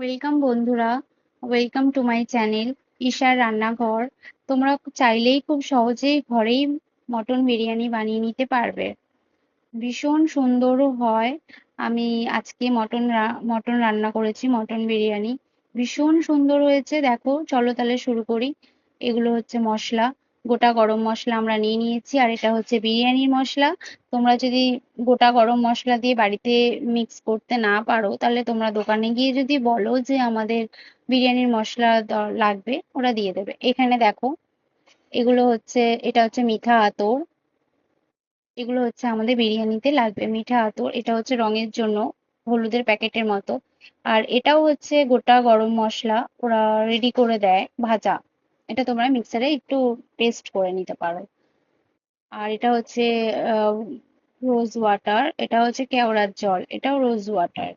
Welcome বন্ধুরা। Welcome to my channel ঈশার রান্নাঘর। তোমরা চাইলেই খুব সহজেই ঘরেই মটন বিরিয়ানি বানিয়ে নিতে পারবে। ভীষণ সুন্দরও হয়। আমি আজকে মটন মটন রান্না করেছি, মটন বিরিয়ানি। ভীষণ সুন্দর হয়েছে, দেখো। চলো তাহলে শুরু করি। এগুলো হচ্ছে মশলা। গোটা গরম মশলা আমরা নিয়ে নিয়েছি। আর এটা হচ্ছে বিরিয়ানির মশলা। তোমরা যদি গোটা গরম মশলা দিয়ে বাড়িতে মিক্স করতে না পারো, তাহলে তোমরা দোকানে গিয়ে যদি বলো যে আমাদের বিরিয়ানির মশলা লাগবে, ওরা দিয়ে দেবে। এখানে দেখো, এগুলো হচ্ছে, এটা হচ্ছে মিঠা আতর। এগুলো হচ্ছে আমাদের বিরিয়ানিতে লাগবে, মিঠা আতর। এটা হচ্ছে রঙের জন্য, হলুদের প্যাকেটের মতো। আর এটাও হচ্ছে গোটা গরম মশলা, ওরা রেডি করে দেয় ভাজা। এটা তোমরা মিক্সারে একটু পেস্ট করে নিতে পারো। আর এটা হচ্ছে রোজ ওয়াটার এটা হচ্ছে কেওড়ার জল, এটাও রোজ ওয়াটার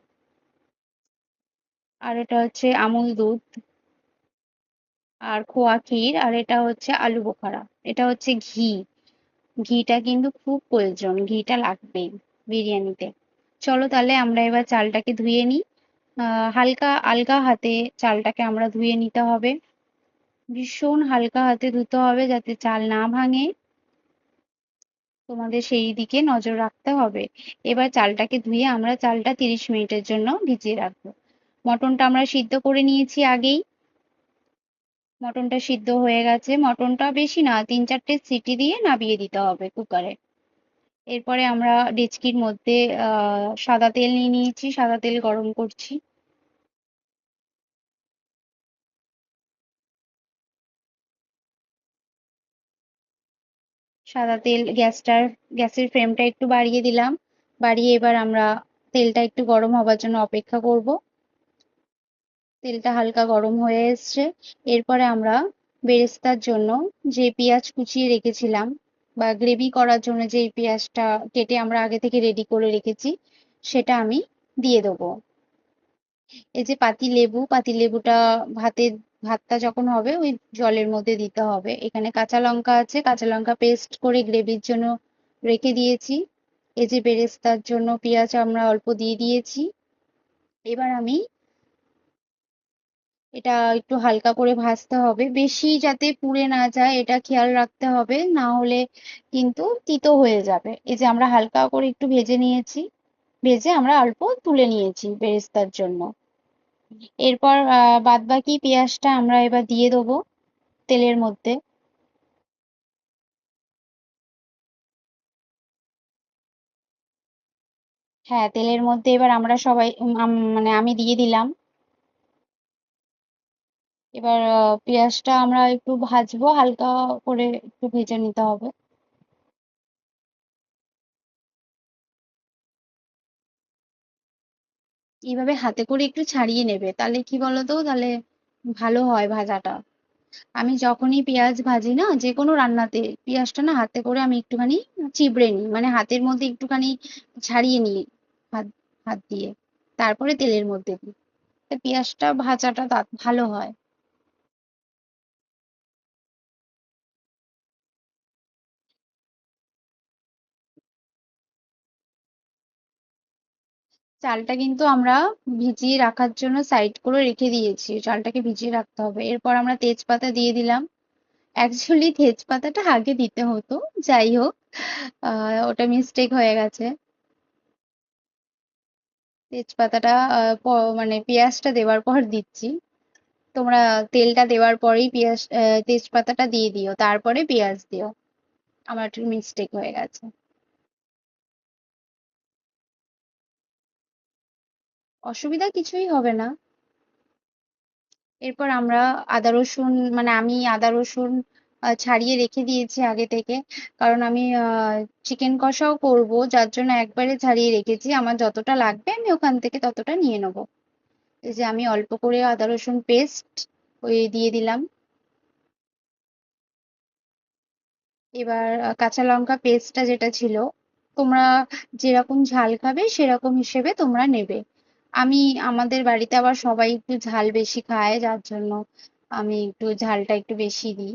আর এটা হচ্ছে আমুল দুধ, আর খোয়া ক্ষীর, আর এটা হচ্ছে আলু বোখারা। এটা হচ্ছে ঘি। ঘিটা কিন্তু খুব প্রয়োজন, ঘিটা লাগবেই বিরিয়ানিতে। চলো তাহলে আমরা এবার চালটাকে ধুয়ে নিই। হালকা, আলগা হাতে চালটাকে আমরা ধুয়ে নিতে হবে। ভীষণ হালকা হাতে ধুতে হবে যাতে চাল না ভাঙে। তোমাদের সেই দিকে নজর রাখতে হবে। এবার চালটাকে ধুয়ে আমরা চালটা তিরিশ মিনিটের জন্য ভিজিয়ে রাখব। মটনটা আমরা সিদ্ধ করে নিয়েছি আগেই। মটনটা সিদ্ধ হয়ে গেছে। মটনটা বেশি না, তিন চারটে সিটি দিয়ে নাবিয়ে দিতে হবে কুকারে। এরপরে আমরা ডেচকির মধ্যে সাদা তেল নিয়ে নিয়েছি। সাদা তেল গরম করছি। সাদা তেল গ্যাসটার, গ্যাসের ফ্লেমটা একটু বাড়িয়ে দিলাম। বাড়িয়ে এবার আমরা তেলটা একটু গরম হবার জন্য অপেক্ষা করব। তেলটা হালকা গরম হয়ে এসছে। এরপরে আমরা বেরেস্তার জন্য যে পেঁয়াজ কুচিয়ে রেখেছিলাম বা গ্রেভি করার জন্য যে পেঁয়াজটা কেটে আমরা আগে থেকে রেডি করে রেখেছি, সেটা আমি দিয়ে দেবো। এই যে পাতি লেবু পাতি লেবুটা ভাতের ভাতটা যখন হবে, ওই জলের মধ্যে দিতে হবে। এখানে কাঁচা লঙ্কা আছে, কাঁচা লঙ্কা পেস্ট করে গ্রেভির জন্য রেখে দিয়েছি। এই যে বেরেস্তার জন্য পেঁয়াজ আমরা অল্প দিয়ে দিয়েছি। এবার আমি এটা একটু হালকা করে ভাজতে হবে। বেশি যাতে পুড়ে না যায়, এটা খেয়াল রাখতে হবে। না হলে কিন্তু তিতো হয়ে যাবে। এই যে আমরা হালকা করে একটু ভেজে নিয়েছি। ভেজে আমরা অল্প তুলে নিয়েছি বেরেস্তার জন্য। এরপর বাদ বাকি পেঁয়াজটা আমরা এবার দিয়ে দেবো তেলের মধ্যে। হ্যাঁ তেলের মধ্যে এবার আমরা সবাই মানে আমি দিয়ে দিলাম। এবার পেঁয়াজটা আমরা একটু ভাজবো, হালকা করে একটু ভেজে নিতে হবে। এইভাবে হাতে করে একটু ছাড়িয়ে নেবে। তাহলে কি বলতো? তাহলে ভালো হয় ভাজাটা। আমি যখনই পেঁয়াজ ভাজি না যে কোনো রান্নাতে, পেঁয়াজটা না হাতে করে আমি একটুখানি চিবড়ে নিই। মানে হাতের মধ্যে একটুখানি ছাড়িয়ে নিই হাত হাত দিয়ে। তারপরে তেলের মধ্যে দিই। পেঁয়াজটা ভাজাটা ভালো হয়। চালটা কিন্তু আমরা ভিজিয়ে রাখার জন্য সাইড করে রেখে দিয়েছি। চালটাকে ভিজিয়ে রাখতে হবে। এরপর আমরা তেজপাতা দিয়ে দিলাম। অ্যাকচুয়ালি তেজপাতাটা আগে দিতে হতো। যাই হোক ওটা মিস্টেক হয়ে গেছে। তেজপাতাটা মানে পেঁয়াজটা দেওয়ার পর দিচ্ছি। তোমরা তেলটা দেওয়ার পরেই পেঁয়াজ তেজপাতাটা দিয়ে দিও। তারপরে পেঁয়াজ দিও। আমার একটু মিস্টেক হয়ে গেছে। অসুবিধা কিছুই হবে না। এরপর আমরা আদা, রসুন মানে আমি আদা, রসুন ছাড়িয়ে রেখে দিয়েছি আগে থেকে। কারণ আমি চিকেন কষাও করব, যার জন্য একবারে ছাড়িয়ে রেখেছি। আমার যতটা লাগবে আমি ওখান থেকে ততটা নিয়ে নেব। এই যে আমি অল্প করে আদা, রসুন পেস্ট ওই দিয়ে দিলাম। এবার কাঁচা লঙ্কা পেস্টটা যেটা ছিল, তোমরা যেরকম ঝাল খাবে সেরকম হিসেবে তোমরা নেবে। আমি আমাদের বাড়িতে আবার সবাই একটু ঝাল বেশি খায়, যার জন্য আমি একটু ঝালটা একটু বেশি দিই।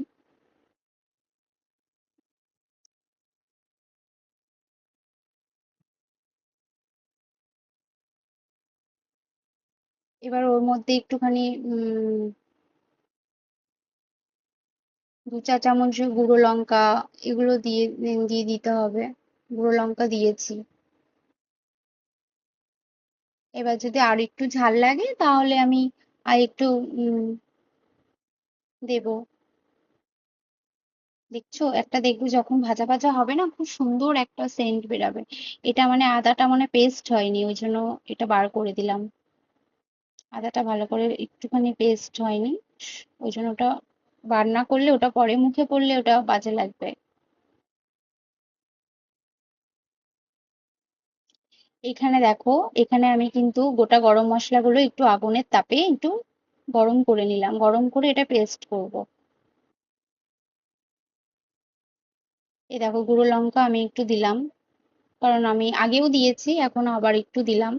এবার ওর মধ্যে একটুখানি দু চা চামচ গুঁড়ো লঙ্কা, এগুলো দিয়ে দিয়ে দিতে হবে। গুঁড়ো লঙ্কা দিয়েছি। এবার যদি আর একটু ঝাল লাগে, তাহলে আমি আর একটু দেবো। দেখছ? একটা দেখবে যখন ভাজা ভাজা হবে না, খুব সুন্দর একটা সেন্ট বেরাবে। এটা মানে আদাটা মানে পেস্ট হয়নি, ওই জন্য এটা বার করে দিলাম। আদাটা ভালো করে একটুখানি পেস্ট হয়নি, ওই জন্য ওটা বার না করলে, ওটা পরে মুখে পড়লে ওটা বাজে লাগবে। এখানে দেখো, এখানে আমি কিন্তু গোটা গরম মশলাগুলো একটু আগুনের তাপে একটু গরম করে নিলাম। গরম করে এটা পেস্ট করব। এ দেখো, গুঁড়ো লঙ্কা আমি একটু দিলাম। কারণ আমি আগেও দিয়েছি, এখন আবার একটু দিলাম।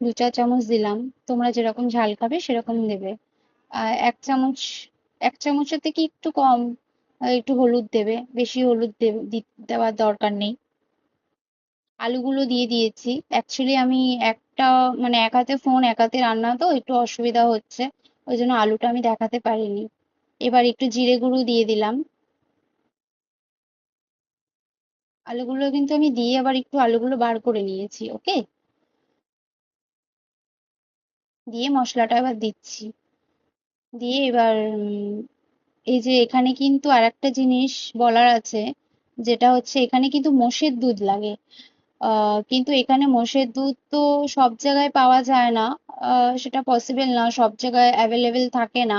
দু চা চামচ দিলাম। তোমরা যেরকম ঝাল খাবে সেরকম দেবে। এক চামচ, এক চামচের থেকে একটু কম, একটু হলুদ দেবে। বেশি হলুদ দেওয়ার দরকার নেই। আলুগুলো দিয়ে দিয়েছি। অ্যাকচুয়ালি আমি একটা মানে এক হাতে ফোন এক হাতে রান্না, তো একটু অসুবিধা হচ্ছে। ওই জন্য আলুটা আমি দেখাতে পারিনি। এবার একটু জিরে গুঁড়ো দিয়ে দিলাম। আলুগুলো কিন্তু আমি দিয়ে আবার একটু আলুগুলো বার করে নিয়েছি, ওকে? দিয়ে মশলাটা এবার দিচ্ছি। দিয়ে এবার এই যে এখানে কিন্তু আর একটা জিনিস বলার আছে, যেটা হচ্ছে এখানে কিন্তু মোষের দুধ লাগে। কিন্তু এখানে মোষের দুধ তো সব জায়গায় পাওয়া যায় না। সেটা পসিবল না, সব জায়গায় অ্যাভেলেবেল থাকে না।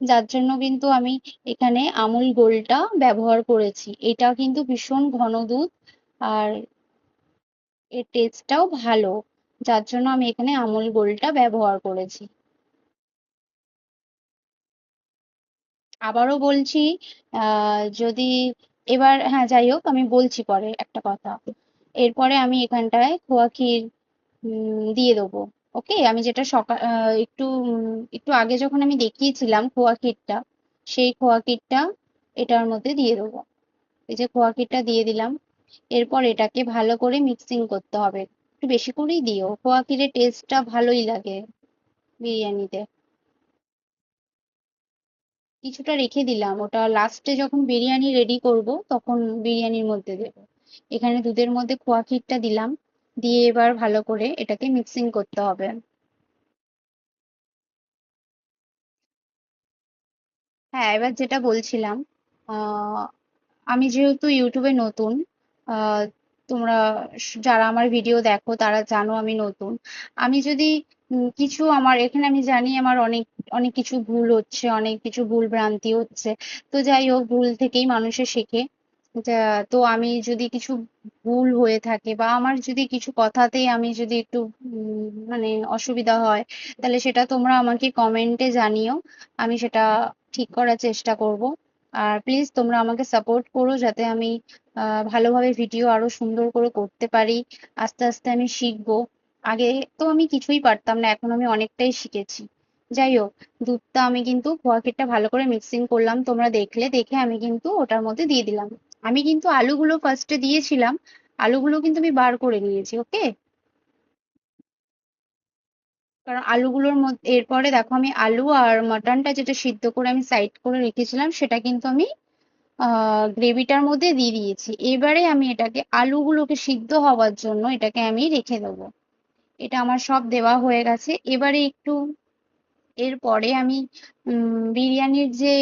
যার জন্য কিন্তু আমি এখানে আমুল গোলটা ব্যবহার করেছি। এটা কিন্তু ভীষণ ঘন দুধ আর এর টেস্টটাও ভালো। যার জন্য আমি এখানে আমুল গোলটা ব্যবহার করেছি। আবারও বলছি যদি এবার হ্যাঁ যাই হোক, আমি বলছি পরে একটা কথা। এরপরে আমি এখানটায় খোয়া ক্ষীর দিয়ে দেবো, ওকে? আমি যেটা সকাল একটু একটু আগে যখন আমি দেখিয়েছিলাম খোয়া ক্ষীরটা, সেই খোয়া ক্ষীরটা এটার মধ্যে দিয়ে দেবো। এই যে খোয়া ক্ষীরটা দিয়ে দিলাম, এরপর এটাকে ভালো করে মিক্সিং করতে হবে। একটু বেশি করেই দিও, খোয়া ক্ষীরের টেস্টটা ভালোই লাগে বিরিয়ানিতে। কিছুটা রেখে দিলাম, ওটা লাস্টে যখন বিরিয়ানি রেডি করব, তখন বিরিয়ানির মধ্যে দেবো। এখানে দুধের মধ্যে খোয়া ক্ষীরটা দিলাম। দিয়ে এবার ভালো করে এটাকে মিক্সিং করতে হবে। হ্যাঁ এবার যেটা বলছিলাম আমি যেহেতু ইউটিউবে নতুন তোমরা যারা আমার ভিডিও দেখো তারা জানো আমি নতুন। আমি যদি কিছু আমার, এখানে আমি জানি আমার অনেক অনেক কিছু ভুল হচ্ছে, অনেক কিছু ভুল ভ্রান্তি হচ্ছে। তো যাই হোক, ভুল থেকেই মানুষে শেখে। তো আমি যদি কিছু ভুল হয়ে থাকে বা আমার যদি কিছু কথাতেই আমি যদি একটু মানে অসুবিধা হয় তাহলে সেটা তোমরা আমাকে কমেন্টে জানিও। আমি সেটা ঠিক করার চেষ্টা করব। আর প্লিজ তোমরা আমাকে সাপোর্ট করো যাতে আমি আহ, ভালোভাবে ভিডিও আরও সুন্দর করে করতে পারি। আস্তে আস্তে আমি শিখব। আগে তো আমি কিছুই পারতাম না এখন আমি অনেকটাই শিখেছি। যাই হোক দুধটা আমি কিন্তু খোয়া ভালো করে মিক্সিং করলাম। তোমরা দেখলে দেখে আমি কিন্তু ওটার মধ্যে দিয়ে দিলাম। আমি কিন্তু আলুগুলো ফার্স্টে দিয়েছিলাম। আলুগুলো কিন্তু আমি বার করে নিয়েছি ওকে কারণ আলুগুলোর মধ্যে, এরপরে দেখো আমি আলু আর মাটনটা যেটা সিদ্ধ করে আমি সাইড করে রেখেছিলাম, সেটা কিন্তু আমি গ্রেভিটার মধ্যে দিয়ে দিয়েছি। এবারে আমি এটাকে, আলুগুলোকে সিদ্ধ হওয়ার জন্য এটাকে আমি রেখে দেবো। এটা আমার সব দেওয়া হয়ে গেছে। এবারে একটু, এরপরে আমি বিরিয়ানির যে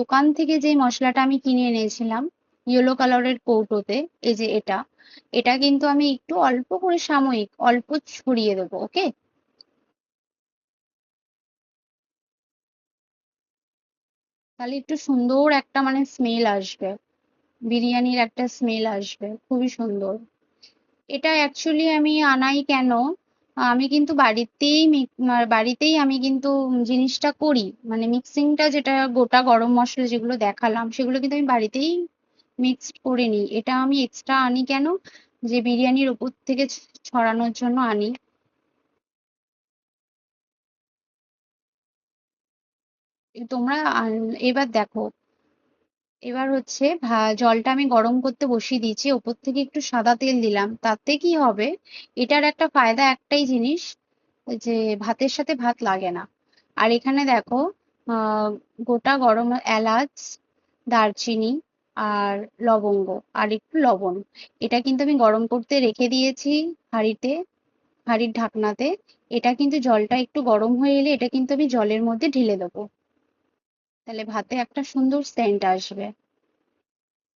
দোকান থেকে যে মশলাটা আমি কিনে এনেছিলাম ইয়েলো কালারের কৌটোতে, এই যে এটা এটা কিন্তু আমি একটু অল্প করে সাময়িক, অল্প ছড়িয়ে দেবো ওকে তাহলে একটু সুন্দর একটা মানে স্মেল আসবে, বিরিয়ানির একটা স্মেল আসবে, খুবই সুন্দর। এটা অ্যাকচুয়ালি আমি আনাই কেন? আমি কিন্তু বাড়িতেই বাড়িতেই আমি কিন্তু জিনিসটা করি মানে মিক্সিংটা যেটা গোটা গরম মশলা যেগুলো দেখালাম, সেগুলো কিন্তু আমি বাড়িতেই মিক্সড করে নিই। এটা আমি এক্সট্রা আনি কেন? যে বিরিয়ানির ওপর থেকে ছড়ানোর জন্য আনি। তোমরা এবার দেখো। এবার হচ্ছে জলটা আমি গরম করতে বসিয়ে দিয়েছি। ওপর থেকে একটু সাদা তেল দিলাম। তাতে কি হবে? এটার একটা ফায়দা একটাই জিনিস, যে ভাতের সাথে ভাত লাগে না। আর এখানে দেখো গোটা গরম এলাচ, দারচিনি আর লবঙ্গ, আর একটু লবণ। এটা কিন্তু আমি গরম করতে রেখে দিয়েছি হাঁড়িতে, হাঁড়ির ঢাকনাতে। এটা কিন্তু জলটা একটু গরম হয়ে এলে এটা কিন্তু আমি জলের মধ্যে ঢেলে দেবো। তাহলে ভাতে একটা সুন্দর সেন্ট আসবে।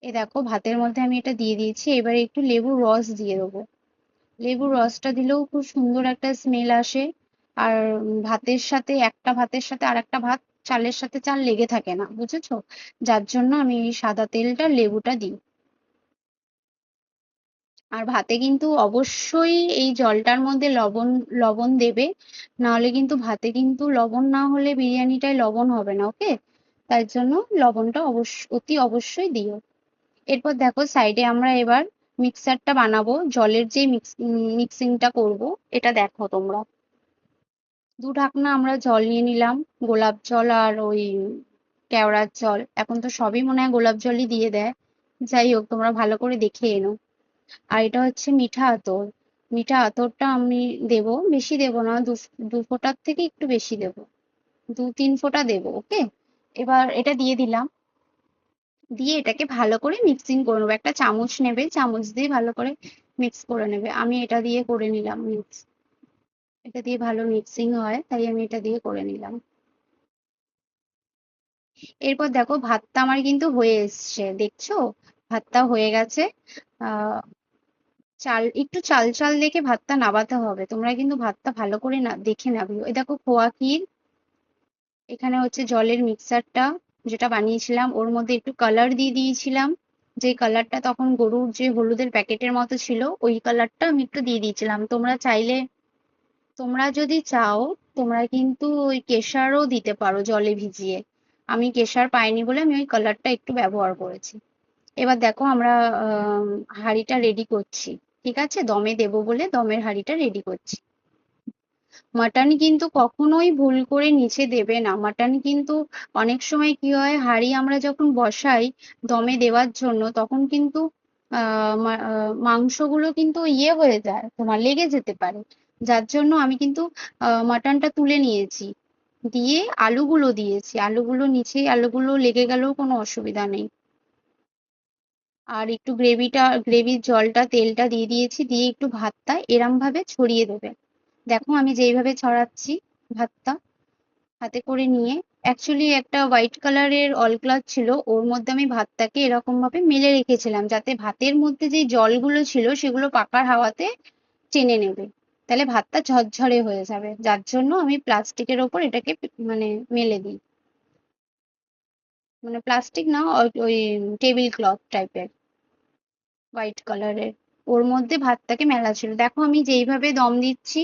এ দেখো, ভাতের মধ্যে আমি এটা দিয়ে দিয়েছি। এবারে একটু লেবুর রস দিয়ে দেবো। লেবুর রসটা দিলেও খুব সুন্দর একটা স্মেল আসে। আর ভাতের সাথে, একটা ভাতের সাথে আর একটা ভাত চালের সাথে চাল লেগে থাকে না, বুঝেছ? যার জন্য আমি সাদা তেলটা লেবুটা দিই। আর ভাতে কিন্তু অবশ্যই এই জলটার মধ্যে লবণ লবণ দেবে। নাহলে কিন্তু ভাতে কিন্তু লবণ না হলে বিরিয়ানিটায় লবণ হবে না, ওকে? তার জন্য লবণটা অবশ্য অতি অবশ্যই দিও। এরপর দেখো সাইডে আমরা এবার মিক্সারটা বানাবো। জলের যে মিক্সিংটা করব, এটা দেখো তোমরা। দু ঢাকনা আমরা জল নিয়ে নিলাম, গোলাপ জল আর ওই কেওড়ার জল। এখন তো সবই মনে হয় গোলাপ জলই দিয়ে দেয়। যাই হোক, তোমরা ভালো করে দেখে এনো। আর এটা হচ্ছে মিঠা আতর। মিঠা আতরটা আমি দেব, বেশি দেব না, দু দু ফোঁটার থেকে একটু বেশি দেব। দু, তিন ফোঁটা দেব, ওকে? এবার এটা দিয়ে দিলাম। দিয়ে এটাকে ভালো করে মিক্সিং করে নেব। একটা চামচ নেবে, চামচ দিয়ে ভালো করে মিক্স করে নেবে। আমি এটা দিয়ে করে নিলাম মিক্স এটা দিয়ে ভালো মিক্সিং হয়, তাই আমি এটা দিয়ে করে নিলাম। এরপর দেখো ভাতটা আমার কিন্তু হয়ে এসছে, দেখছ? ভাতটা হয়ে গেছে। চাল, একটু চাল চাল দেখে ভাতটা নাবাতে হবে। তোমরা কিন্তু ভাতটা ভালো করে না, দেখে নাবিও। এই দেখো খোয়া ক্ষীর। এখানে হচ্ছে জলের মিক্সারটা যেটা বানিয়েছিলাম, ওর মধ্যে একটু কালার দিয়ে দিয়েছিলাম। যে কালারটা তখন গরুর যে হলুদের প্যাকেটের মতো ছিল, ওই কালারটা আমি একটু দিয়ে দিয়েছিলাম। তোমরা চাইলে তোমরা যদি চাও, তোমরা কিন্তু ওই কেশারও দিতে পারো জলে ভিজিয়ে। আমি কেশার পাইনি বলে আমি ওই কালারটা একটু ব্যবহার করেছি। এবার দেখো আমরা হাঁড়িটা রেডি করছি। ঠিক আছে? দমে দেবো বলে দমের হাঁড়িটা রেডি করছি। মাটন কিন্তু কখনোই ভুল করে নিচে দেবে না। মাটন কিন্তু অনেক সময় কি হয়, হাঁড়ি আমরা যখন বসাই দমে দেওয়ার জন্য, তখন কিন্তু আহ, মাংসগুলো কিন্তু ইয়ে হয়ে যায়, তোমার লেগে যেতে পারে। যার জন্য আমি কিন্তু মাটনটা তুলে নিয়েছি। দিয়ে আলুগুলো দিয়েছি। আলুগুলো নিচে, আলুগুলো লেগে গেলেও কোনো অসুবিধা নেই। আর একটু গ্রেভিটা, গ্রেভির জলটা, তেলটা দিয়ে দিয়েছি। দিয়ে একটু ভাতটা এরম ভাবে ছড়িয়ে দেবে। দেখো আমি যেইভাবে ছড়াচ্ছি ভাতটা, হাতে করে নিয়ে অ্যাকচুয়ালি একটা হোয়াইট কালারের অলক্লাথ ছিল, ওর মধ্যে আমি ভাতটাকে এরকম ভাবে মেলে রেখেছিলাম, যাতে ভাতের মধ্যে যে জলগুলো ছিল, সেগুলো পাকার হাওয়াতে টেনে নেবে। তাহলে ভাতটা ঝরঝরে হয়ে যাবে। যার জন্য আমি প্লাস্টিকের ওপর এটাকে মানে মেলে দিই। মানে প্লাস্টিক না ওই টেবিল ক্লথ টাইপের। হোয়াইট কালারের। ওর মধ্যে ভাতটাকে মেলা ছিল। দেখো আমি যেইভাবে দম দিচ্ছি,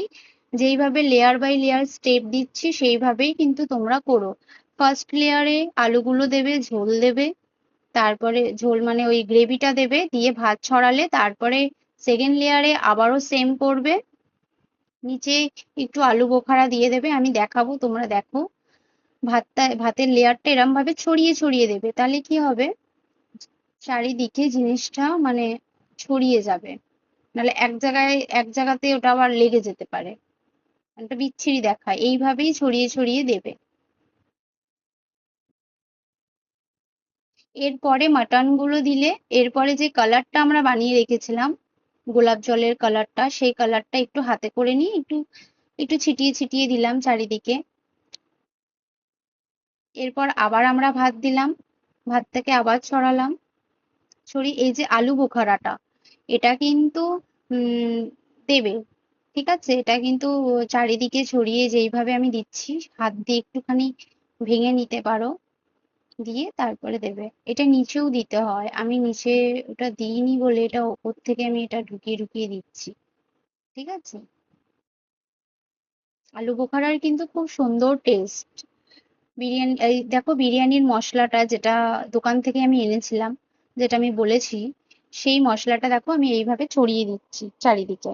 যেইভাবে লেয়ার বাই লেয়ার স্টেপ দিচ্ছি, সেইভাবেই কিন্তু তোমরা করো। ফার্স্ট লেয়ারে আলুগুলো দেবে, ঝোল দেবে, তারপরে ঝোল মানে ওই গ্রেভিটা দেবে, দিয়ে ভাত ছড়ালে তারপরে সেকেন্ড লেয়ারে আবারও সেম করবে। নিচে একটু আলু বোখারা দিয়ে দেবে, আমি দেখাবো, তোমরা দেখো। ভাতটা, ভাতের লেয়ারটা এরম ভাবে ছড়িয়ে ছড়িয়ে দেবে, তাহলে কি হবে? চারিদিকে জিনিসটা মানে ছড়িয়ে যাবে। নাহলে এক জায়গায়, এক জায়গাতে ওটা আবার লেগে যেতে পারে। একটা বিচ্ছিরি দেখায় এইভাবেই ছড়িয়ে ছড়িয়ে দেবে। এরপরে মাটনগুলো দিলে, এরপরে যে কালারটা আমরা বানিয়ে রেখেছিলাম গোলাপ জলের কালারটা সেই কালারটা একটু হাতে করে নিয়ে একটু একটু ছিটিয়ে ছিটিয়ে দিলাম চারিদিকে। এরপর আবার আমরা ভাত দিলাম ভাতটাকে আবার ছড়ালাম। ছড়িয়ে এই যে আলু বোখারাটা, এটা কিন্তু দেবে, ঠিক আছে? এটা কিন্তু চারিদিকে ছড়িয়ে যেইভাবে আমি দিচ্ছি, হাত দিয়ে একটুখানি ভেঙে নিতে পারো। দিয়ে তারপরে দেবে। এটা নিচেও দিতে হয়। আমি নিচে ওটা দিইনি বলে এটা ওপর থেকে আমি এটা ঢুকিয়ে ঢুকিয়ে দিচ্ছি। ঠিক আছে? আলু বোখারার কিন্তু খুব সুন্দর টেস্ট বিরিয়ানি, এই দেখো বিরিয়ানির মশলাটা যেটা দোকান থেকে আমি এনেছিলাম, যেটা আমি বলেছি, সেই মশলাটা দেখো আমি এইভাবে ছড়িয়ে দিচ্ছি চারিদিকে।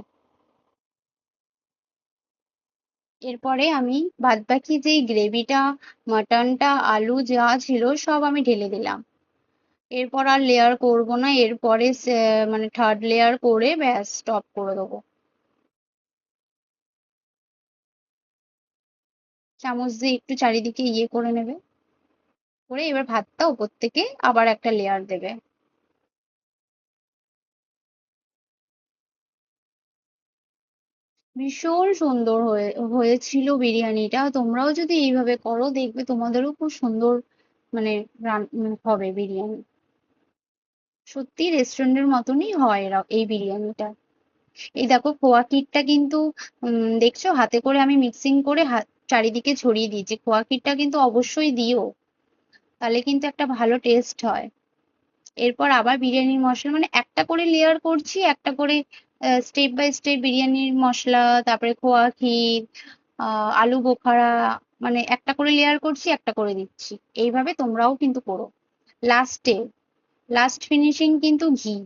এরপরে আমি বাদবাকি যেই গ্রেভিটা, মাটনটা, আলু যা ছিল সব আমি ঢেলে দিলাম। এরপর আর লেয়ার করব না, এরপরে মানে থার্ড লেয়ার করে ব্যাস স্টপ করে দেবো। চামচ দিয়ে একটু চারিদিকে ইয়ে করে নেবে। করে এবার ভাতটা ওপর থেকে আবার একটা লেয়ার দেবে। ভীষণ সুন্দর হয়ে, হয়েছিল বিরিয়ানিটা। তোমরাও যদি এইভাবে করো, দেখবে তোমাদেরও খুব সুন্দর মানে হবে বিরিয়ানি। সত্যি রেস্টুরেন্টের মতনই হয় এরা, এই বিরিয়ানিটা। এই দেখো, খোয়া ক্ষীরটা কিন্তু দেখছ? হাতে করে আমি মিক্সিং করে চারিদিকে ছড়িয়ে দিয়েছি। খোয়া ক্ষীরটা কিন্তু অবশ্যই দিও। তাহলে কিন্তু একটা ভালো টেস্ট হয়। এরপর আবার বিরিয়ানির মশলা মানে একটা করে লেয়ার করছি, একটা করে স্টেপ বাই স্টেপ বিরিয়ানির মশলা, তারপরে খোয়া ক্ষীর আলু বোখারা মানে একটা করে লেয়ার করছি, একটা করে দিচ্ছি। এইভাবে তোমরাও কিন্তু করো। লাস্টে লাস্ট ফিনিশিং কিন্তু ঘি।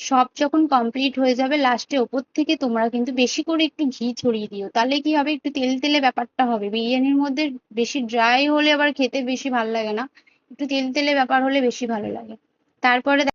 সব যখন কমপ্লিট হয়ে যাবে লাস্টে ওপর থেকে তোমরা কিন্তু বেশি করে একটু ঘি ছড়িয়ে দিও। তাহলে কি হবে? একটু তেল তেলে ব্যাপারটা হবে। বিরিয়ানির মধ্যে বেশি ড্রাই হলে আবার খেতে বেশি ভালো লাগে না। একটু তেল তেলে ব্যাপার হলে বেশি ভালো লাগে। তারপরে